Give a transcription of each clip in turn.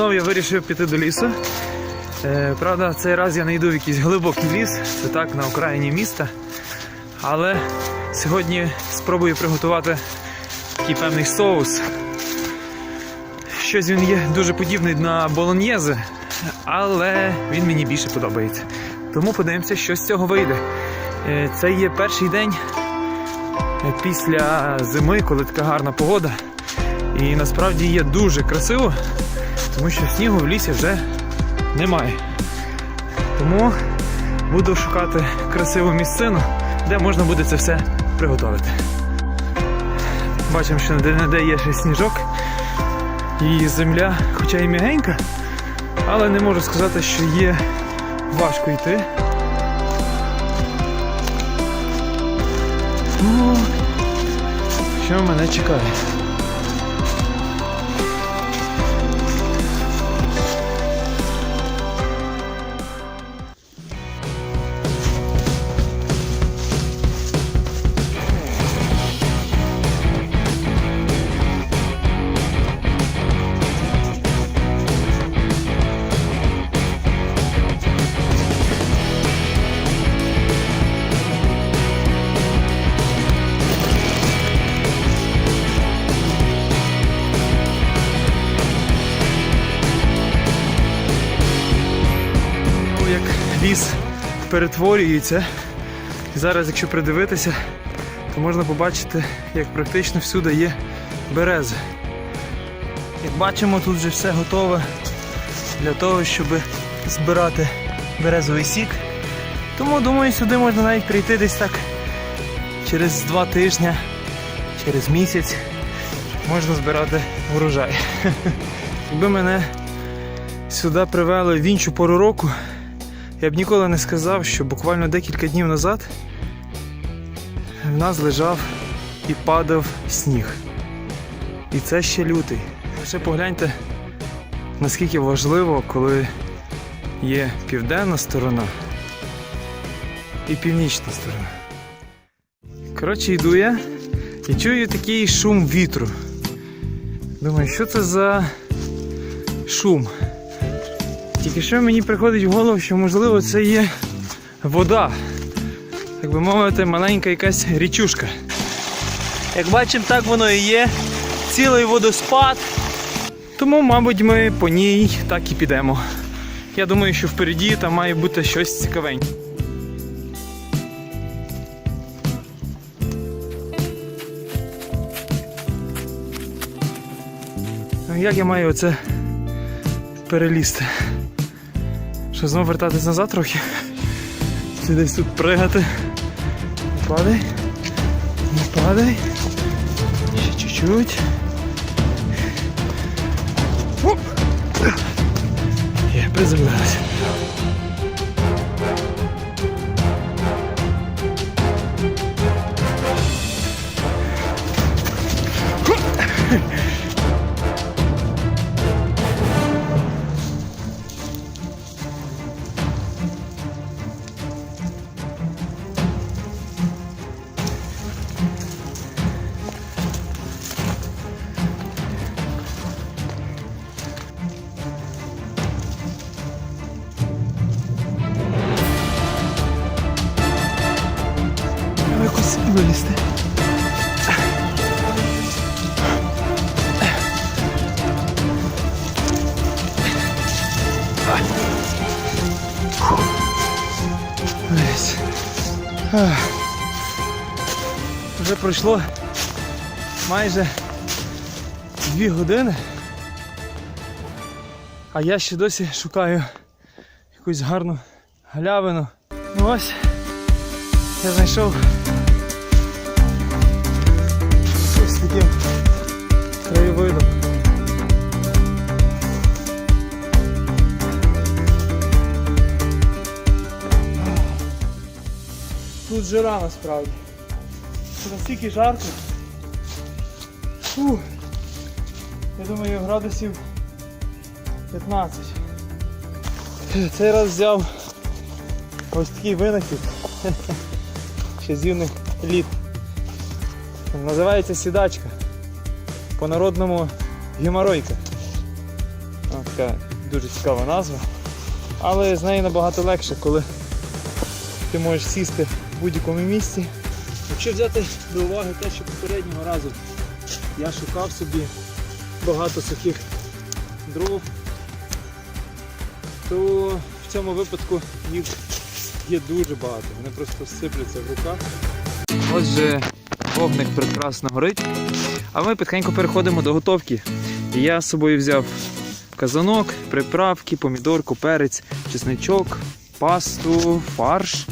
Знову я вирішив піти до лісу. Е, правда, цей раз я не йду в якийсь глибокий ліс, це так, на окраїні міста. Але сьогодні спробую приготувати такий певний соус. Щось він є дуже подібний на болоньєзе, але він мені більше подобається. Тому подивимося, що з цього вийде. Е, Це є перший день е, після зими, коли така гарна погода. І насправді є дуже красиво, тому що снігу в лісі вже немає. Тому буду шукати красиву місцину, де можна буде це все приготувати. Бачимо, що де-не-де є ще сніжок. І земля, хоча і м'ягенька, але не можу сказати, що є важко йти. Ну, що мене чекає? Перетворюється. І зараз, якщо придивитися, то можна побачити, як практично всюди є берези. Як бачимо, тут вже все готове для того, щоб збирати березовий сік. Тому думаю, сюди можна навіть прийти десь так через два тижні, через місяць можна збирати урожай. Якби мене сюди привели в іншу пору року, я б ніколи не сказав, що буквально декілька днів назад в нас лежав і падав сніг. І це ще лютий. Лише погляньте, наскільки важливо, коли є південна сторона і північна сторона. Коротше, йду я і чую такий шум вітру. Думаю, що це за шум? Тільки що мені приходить в голову, що можливо це є вода. Так би мовити, маленька якась річушка. Як бачимо, так воно і є. Цілий водоспад. Тому, мабуть, ми по ній так і підемо. Я думаю, що впереді там має бути щось цікавеньке. Ну, Як я маю оце перелізти? Що знову вертатись назад трохи? Чи десь тут пригати? Не падай. Не падай. Ще чуть-чуть. Я приземлився. Пройшло майже дві години. А я ще досі шукаю якусь гарну галявину. Ну ось я знайшов ось таким краєвидом. Тут жара насправді. Це настільки жарко. Фу. Я думаю, градусів 15. Цей раз взяв ось такий винахід. Ще з літ. Називається сідачка. По-народному геморойка. Така дуже цікава назва. Але з нею набагато легше, коли ти можеш сісти в будь-якому місці. Якщо взяти до уваги те, що попереднього разу я шукав собі багато сухих дров, то в цьому випадку їх є дуже багато. Вони просто сипляться в руках. Отже, вогник прекрасно горить. А ми потихеньку переходимо до готовки. Я з собою взяв казанок, приправки, помідорку, перець, чесничок, пасту, фарш,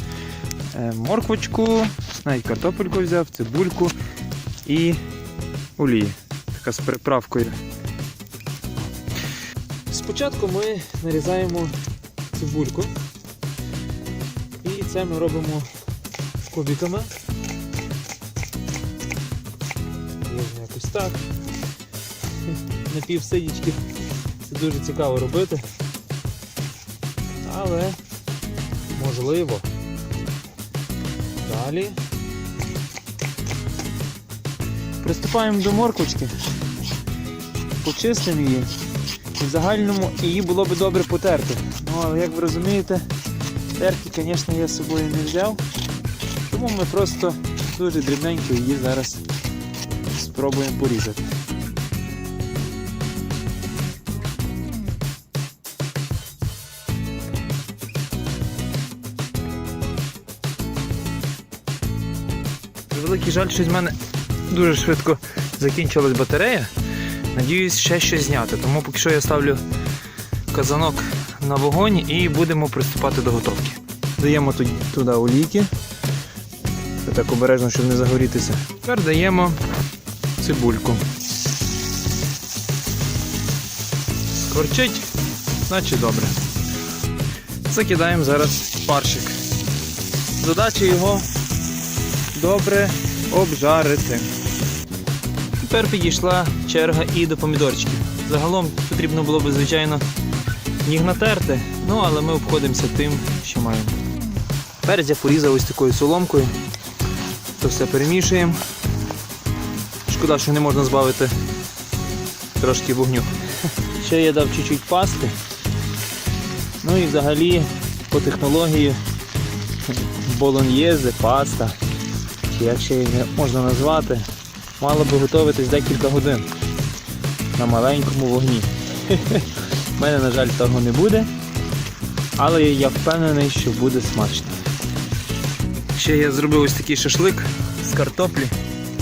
морквочку, навіть картопельку взяв, цибульку і олії. Така з приправкою. Спочатку ми нарізаємо цибульку. І це ми робимо кубиками. Якось так. На півсидічки це дуже цікаво робити. Але можливо. Далі. Приступаємо до морквочки. Почистимо її. І в загальному її було би добре потерти. Ну, але як ви розумієте, терки, звісно, я з собою не взяв. Тому ми просто дуже дрібненько її зараз спробуємо порізати. Великий жаль, що з мене дуже швидко закінчилась батарея. Надіюсь, ще щось зняти. Тому поки що я ставлю казанок на вогонь і будемо приступати до готовки. Даємо туди, туди олійки. Це так обережно, щоб не загорітися. Тепер даємо цибульку. Скворчить, значить добре. Закидаємо зараз фаршик. Задача його добре обжарити. Тепер підійшла черга і до помідорчиків. Загалом потрібно було б, звичайно, їх натерти, ну але ми обходимося тим, що маємо. Перець я порізав ось такою соломкою. То все перемішуємо. Шкода, що не можна збавити трошки вогню. Ще я дав чуть-чуть пасти. Ну і взагалі по технології болоньєзе, паста, як ще її можна назвати, мало би готуватись декілька годин на маленькому вогні. У мене, на жаль, того не буде, але я впевнений, що буде смачно. Ще я зробив ось такий шашлик з картоплі,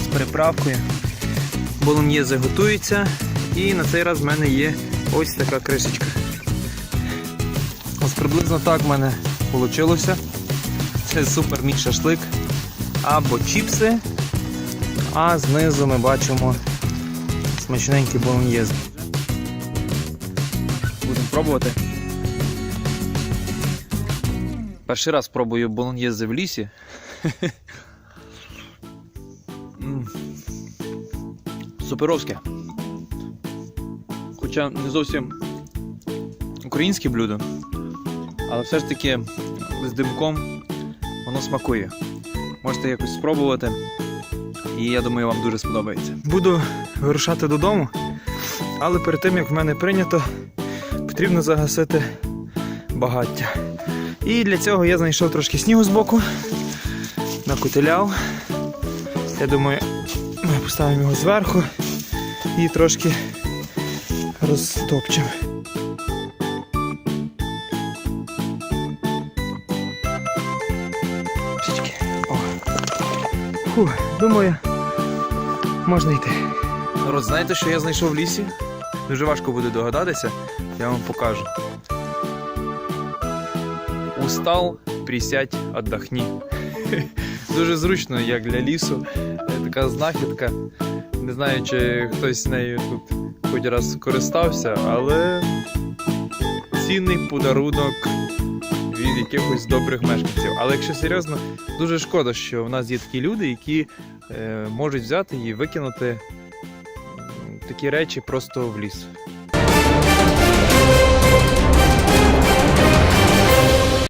з приправкою. Болоньєзе готується і на цей раз в мене є ось така кришечка. Ось приблизно так в мене вийшло. Це супер мій шашлик або чіпси, а знизу ми бачимо смачненький болоньєз. Будемо пробувати. Перший раз пробую болоньєзи в лісі. Суперовське. Хоча не зовсім українське блюдо, але все ж таки з димком воно смакує. Можете якось спробувати. І я думаю, вам дуже сподобається. Буду вирушати додому, але перед тим як в мене прийнято, потрібно загасити багаття. І для цього я знайшов трошки снігу з боку, накотиляв. Я думаю, ми поставимо його зверху і трошки розтопчемо. Думаю, можна йти. Народ, знаєте, що я знайшов в лісі? Дуже важко буде догадатися, я вам покажу. Устал, присядь, отдохни. Дуже зручно, як для лісу. Така знахідка. Не знаю, чи хтось нею тут хоч раз користався, але цінний подарунок від якихось добрих мешканців. Але якщо серйозно, дуже шкода, що в нас є такі люди, які е, можуть взяти і викинути такі речі просто в ліс.